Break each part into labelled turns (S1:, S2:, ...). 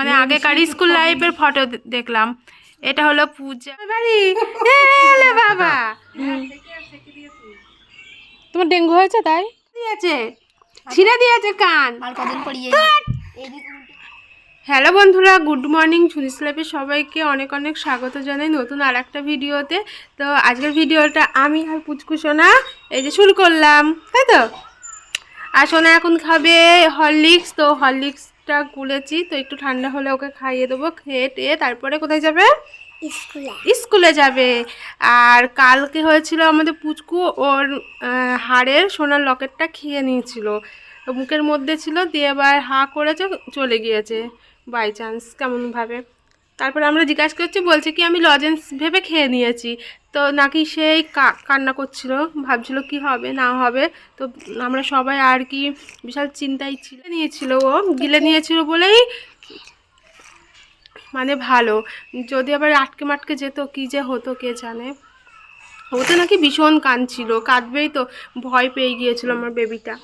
S1: মানে আগেকার স্কুল লাইফের ফটো দেখলাম। এটা হলো পূজা বাড়ি। বাবা। তোমার ডেঙ্গু হয়েছে তাই? দিয়েছে। ছিঁড়ে দিয়েছে কান।
S2: আর কদিন পড়িয়ে
S1: হ্যালো বন্ধুরা গুড মর্নিং। সুনিস লাইফে সবাইকে অনেক অনেক স্বাগত জানাই নতুন আর একটা ভিডিওতে। তো আজকের ভিডিওটা আমি আর পুচকু সোনা এই যে শুরু করলাম তাই তো? আর সোনা এখন খাবে হরলিক্স তো হরলিক্সটা গুলেছি তো একটু ঠান্ডা হলে ওকে খাইয়ে দেবো খেয়ে টেয়ে তারপরে কোথায় যাবে?
S2: স্কুলে।
S1: স্কুলে যাবে। আর কালকে হয়েছিল আমাদের পুচকু ওর হাড়ের সোনার লকেটটা খেয়ে নিয়েছিল। মুখের মধ্যে ছিল দিয়ে এবার হা করেছে চলে গিয়েছে বাই চান্স কেমনভাবে? তারপরে আমরা জিজ্ঞাসা করছি, বলছে কি, আমি লজেন্স ভেবে খেয়ে নিয়েছি। তো নাকি সেই কান্না করছিল, ভাবছিল কি হবে, না হবে। তো আমরা সবাই আর কি বিশাল চিন্তায় ছিল নিয়েছিল ও, গিলে নিয়েছিল বলেই মানে ভালো। যদি আবার আটকে মাটকে যেত, কি যে হতো কে জানে। ওতে নাকি ভীষণ কাঁদছিল, কাঁদবেই তো, ভয় পেয়ে গিয়েছিল আমার বেবিটা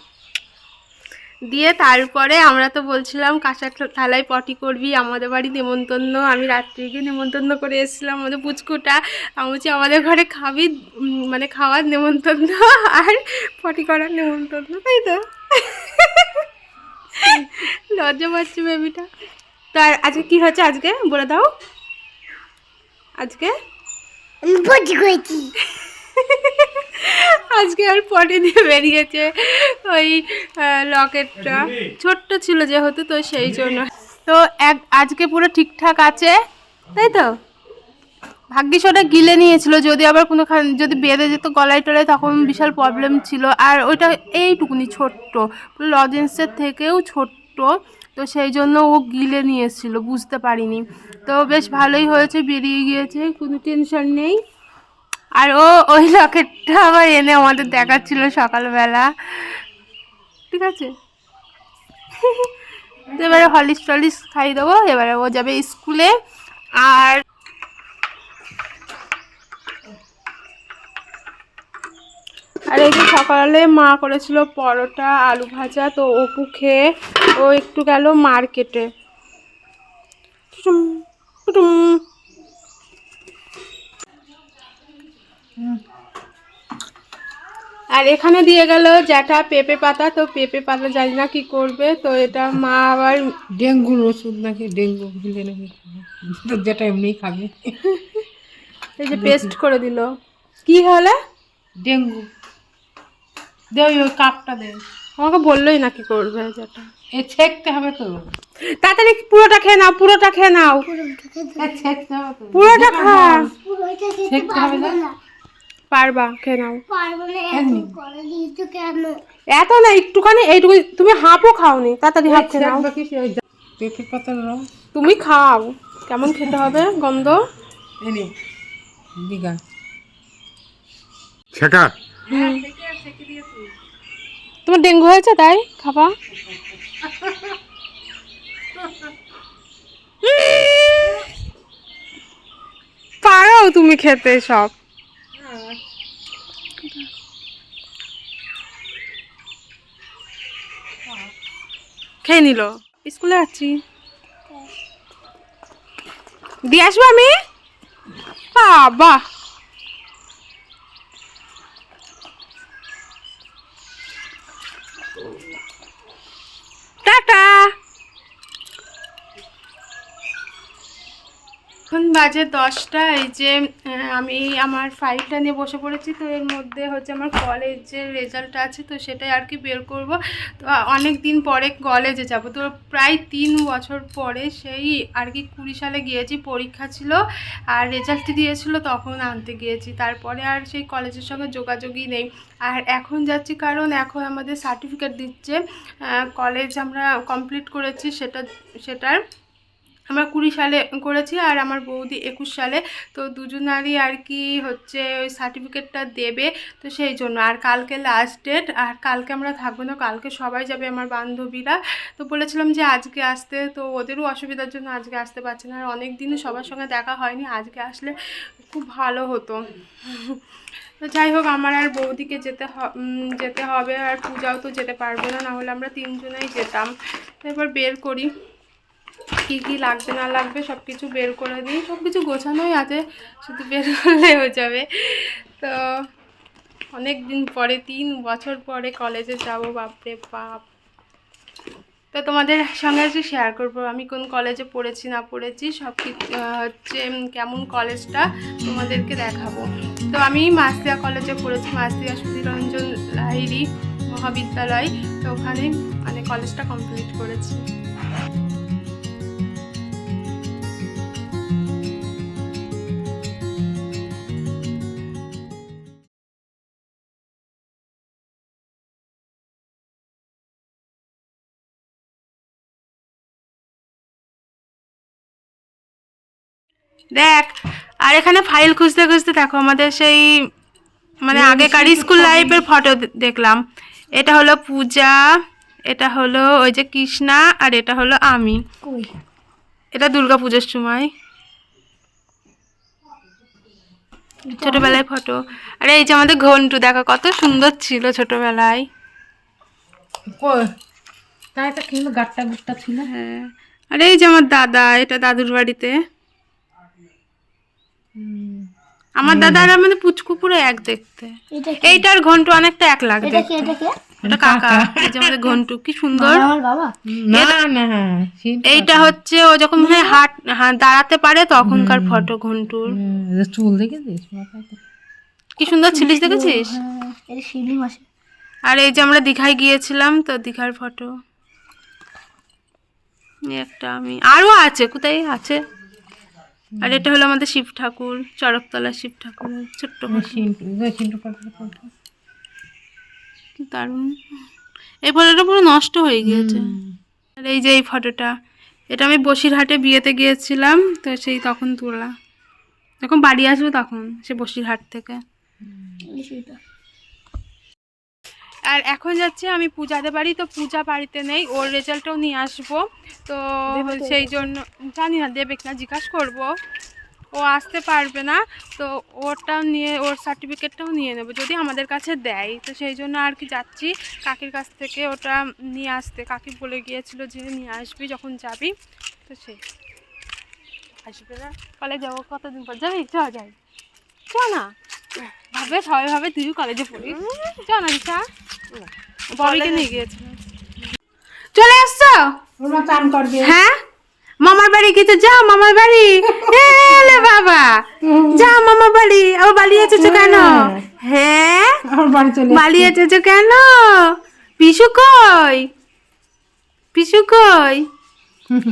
S1: দিয়ে তারপরে আমরা তো বলছিলাম কাঁচা থালায় পটি করবি আমাদের বাড়ি নেমন্তন্ন। আমি রাত্রি গিয়ে নেমন্তন্ন করে এসেছিলাম আমাদের পুচকুটা। আমি বলছি আমাদের ঘরে খাবি মানে খাওয়ার নেমন্তন্ন আর পটি করার নেমন্তন্ন তাই তো? লজ্জা পাচ্ছে বেবিটা। তো আর আজকে কি হচ্ছে আজকে? বলে দাও। আজকে?
S2: করেছি।
S1: আজকে আর পটে দিয়ে বেরিয়েছে ওই লকেটটা। ছোট্ট ছিল যেহেতু তো সেই জন্য। তো এক আজকে পুরো ঠিকঠাক আছে তাই তো? ভাগ্যিস ওটা গিলে নিয়েছিল যদি আবার কোনো যদি বেঁধে যেত গলায় টলায় তখন বিশাল প্রবলেম ছিল। আর ওইটা এইটুকুনি ছোট্ট লজেন্সের থেকেও ছোট্ট। তো সেই জন্য ও গিলে নিয়েছিল বুঝতে পারিনি। তো বেশ ভালোই হয়েছে বেরিয়ে গিয়েছে কোনো টেনশন নেই। আর ও, ওই লকেটটা আবার এনে আমাদের দেখাচ্ছিল সকালবেলা। ঠিক আছে? তো এবারে হলিস টলিস খাই দেবো, এবারে ও যাবে স্কুলে। আর আর এই যে সকালে মা করেছিল পরোটা, আলু ভাজা, তো অপু খেয়ে ও একটু গেল মার্কেটে। আর এখানে দিয়ে গেল জ্যাঠা পেঁপে পাতা। তো পেঁপে পাতা জানি না কি করবে। তো এটা মা আবার
S3: ডেঙ্গুর ওষুধ নাকি? ডেঙ্গু হলে নাকি যেটা এমনি খাবে।
S1: এই যে পেস্ট করে দিল। কি হলে?
S3: ডেঙ্গু। দে ওই কাপটা দে।
S1: আমাকে বললোই না কি করবে যেটা
S3: এ ছেঁকতে হবে তো।
S1: তাড়াতাড়ি পুরোটা খেয়ে নাও পুরোটা খেয়ে নাও। পুরোটা খা।
S2: পুরোটা খেতে
S3: হবে না?
S1: পারবা খেয়ে নাও।
S2: এত
S1: না একটুখানি এইটুকু তুমি হাফও খাওনি তাড়াতাড়ি হাফ খেয়ে নাও। তুমি খাও কেমন খেতে হবে গন্ধ?
S3: এনে দিঘা
S4: ছেঁকা?
S1: তোমার ডেঙ্গু হয়েছে তাই খাবা। পারো তুমি খেতে সব। খেয়ে নিল। স্কুলে আছি দিয়ে আসব আমি? বাবা। টাটা। এখন বাজে দশটা, এই যে আমি আমার ফাইলটা নিয়ে বসে পড়েছি, তো এর মধ্যে হচ্ছে আমার কলেজের রেজাল্ট আছে, তো সেটাই আর কি বের করব। তো অনেক দিন পরে কলেজে যাব, তো প্রায় তিন বছর পরে সেই আর কি কুড়ি সালে গিয়েছি, পরীক্ষা ছিল, আর রেজাল্ট দিয়েছিল, তখন আনতে গিয়েছি, তারপরে আর সেই কলেজের সঙ্গে যোগাযোগই নেই। আর এখন যাচ্ছি কারণ এখন আমাদের সার্টিফিকেট দিচ্ছে কলেজ আমরা কমপ্লিট করেছি সেটা, সেটার আমরা কুড়ি সালে করেছি আর আমার বৌদি একুশ সালে। তো দুজনারই আর কি হচ্ছে ওই সার্টিফিকেটটা দেবে, তো সেই জন্য। আর কালকে লাস্ট ডেট আর কালকে আমরা থাকব না, কালকে সবাই যাবে আমার বান্ধবীরা। তো বলেছিলাম যে আজকে আসতে, তো ওদেরও অসুবিধার জন্য আজকে আসতে পারছে না। আর অনেক দিনই সবার সঙ্গে দেখা হয়নি, আজকে আসলে খুব ভালো হতো। তো যাই হোক, আমার আর বৌদিকে যেতে যেতে হবে। আর পূজাও তো যেতে পারব না, নাহলে আমরা তিনজনেই যেতাম। এবার বের করি। কী কী লাগবে না লাগবে সব কিছু বের করে দিই। সব কিছু গোছানোই আছে, শুধু বের করলে হয়ে যাবে। তো অনেক দিন পরে, তিন বছর পরে কলেজে যাব, বাপরে বাপ। তো তোমাদের সঙ্গে আজকে শেয়ার করব, আমি কোন কলেজে পড়েছি, না পড়েছি, সব হচ্ছে কেমন কলেজটা তোমাদেরকে দেখাবো। তো আমি মাসদিয়া কলেজে পড়েছি মাসদিয়া সুধীরঞ্জন লাহিরি মহাবিদ্যালয়। তো ওখানে মানে কলেজটা কমপ্লিট করেছি। দেখ আর এখানে ফাইল খুঁজতে খুঁজতে দেখো আমাদের সেই মানে আগেকার স্কুল লাইফের ফটো দেখলাম। এটা হলো পূজা এটা হলো ওই যে কৃষ্ণা আর এটা হলো আমি। এটা দুর্গা পুজোর সময় ছোটবেলায় ফটো আর এই যে আমাদের ঘন্টু দেখো কত সুন্দর ছিল ছোটবেলায়।
S3: তাই তো কিন্তু গাট্টা গুট্টা ছিল।
S1: হ্যাঁ। আর এই যে আমার দাদা এটা দাদুর বাড়িতে। আমার দাদা আর আমাদের পুচকু পুরো এক দেখতে। এইটার ঘন্টু অনেকটা এক লাগে
S2: এটা কি?
S1: দেখতে।
S2: এটা কি?
S1: এটা কাকা। এই যে আমাদের ঘন্টু কি সুন্দর।
S2: আমার বাবা?
S3: না না
S1: এইটা হচ্ছে ও যখন মনে হয় হাট দাঁড়াতে পারে তখনকার ফটো ঘন্টুর।
S3: চুল দেখেছিস?
S1: কি সুন্দর ছিলিস দেখেছিস?
S2: হ্যাঁ শিলি মাসে।
S1: আর এই যে আমরা দীঘায় গিয়েছিলাম তো দীঘার ফটো। একটা আমি আরও আছে কোথায় আছে? আর এটা হলো আমাদের শিব ঠাকুর চড়কতলা শিব ঠাকুর ছোট্ট। কি দারুণ। এই ফটোটা পুরো নষ্ট হয়ে গিয়েছে। আর এই যে এই ফটোটা এটা আমি বসিরহাটে বিয়েতে গিয়েছিলাম তো সেই তখন তোলা। যখন বাড়ি আসব তখন সে বসিরহাট থেকে।
S2: সেটা
S1: আর এখন যাচ্ছি আমি পূজাদের বাড়ি তো পূজা বাড়িতে নেই ওর রেজাল্টটাও নিয়ে আসব। তো সেই জন্য জানি না দেবে কিনা জিজ্ঞাসা করব। ও আসতে পারবে না তো ওরটাও নিয়ে ওর সার্টিফিকেটটাও নিয়ে নেব যদি আমাদের কাছে দেয়। তো সেই জন্য আর কি যাচ্ছি কাকির কাছ থেকে ওটা নিয়ে আসতে। কাকি বলে গিয়েছিল যে নিয়ে আসবি যখন যাবি তো সেই আসবে না। কলেজ যাব কতদিন পর? যাবি? চ যাই চ না। ভাবে সবাই ভাবে তুইও কলেজে পড়িস। চ না দিশা। নিয়ে গিয়েছিল চলে আসছো?
S3: ওরা চান করবে।
S1: হ্যাঁ? মামার বাড়ি যাও মামার বাড়ি। এলে বাবা। যাও মামার বাড়ি। আবার বাড়ি এসেছ কেন? হ্যাঁ।
S3: চলে
S1: বাড়ি এসেছ। কেন? পিসু কই? পিসু কই?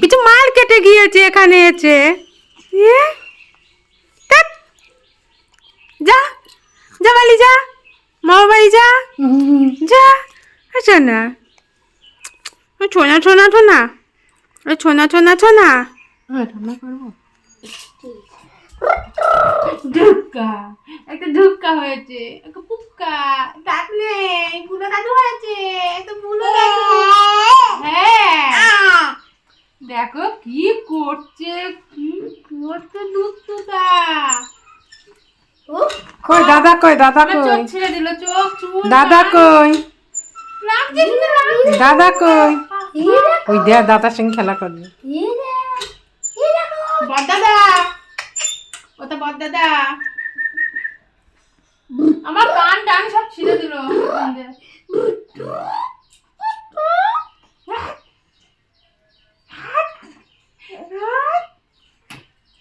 S1: কিছু মাল কেটে গিয়েছে এখানে এসে। যা যা বালি যা। বাড়ি যা। যা। না। ছোনা ছোনা ছোনা। ছোনা ছোনা
S3: হ্যাঁ,
S1: একটা ধুক্কা হয়েছে একটা পুক্কা। দাঁত নেই বুলো দাদু হয়েছে তো হ্যাঁ। দেখো কি করছে কি করছে দুধটা
S3: কই দাদা কই দাদা
S1: চোখ
S3: কই?
S1: ছেড়ে দিল চোখ চুল
S3: দাদা কই? দাদা কই? ওই দে দাদার সঙ্গে খেলা করবে।
S1: ওটা বড়দাদা। আমার কান টান সব ছিঁড়ে দিল।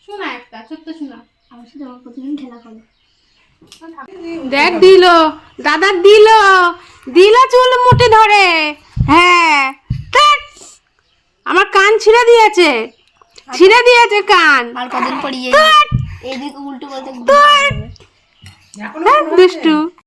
S1: শোনা একটা ছোট্ট শোনা।
S2: আমার সাথে আমার প্রতিদিন খেলা করে
S1: দেখ দিল। দাদা দিল। দিল চুল মুঠে ধরে। হ্যাঁ। আমার কান ছিঁড়ে দিয়েছে। ছিঁড়ে দিয়েছে কান।
S2: আর কদিন পর ইয়ে এদিকে উল্টো বলতে
S1: দুষ্টু।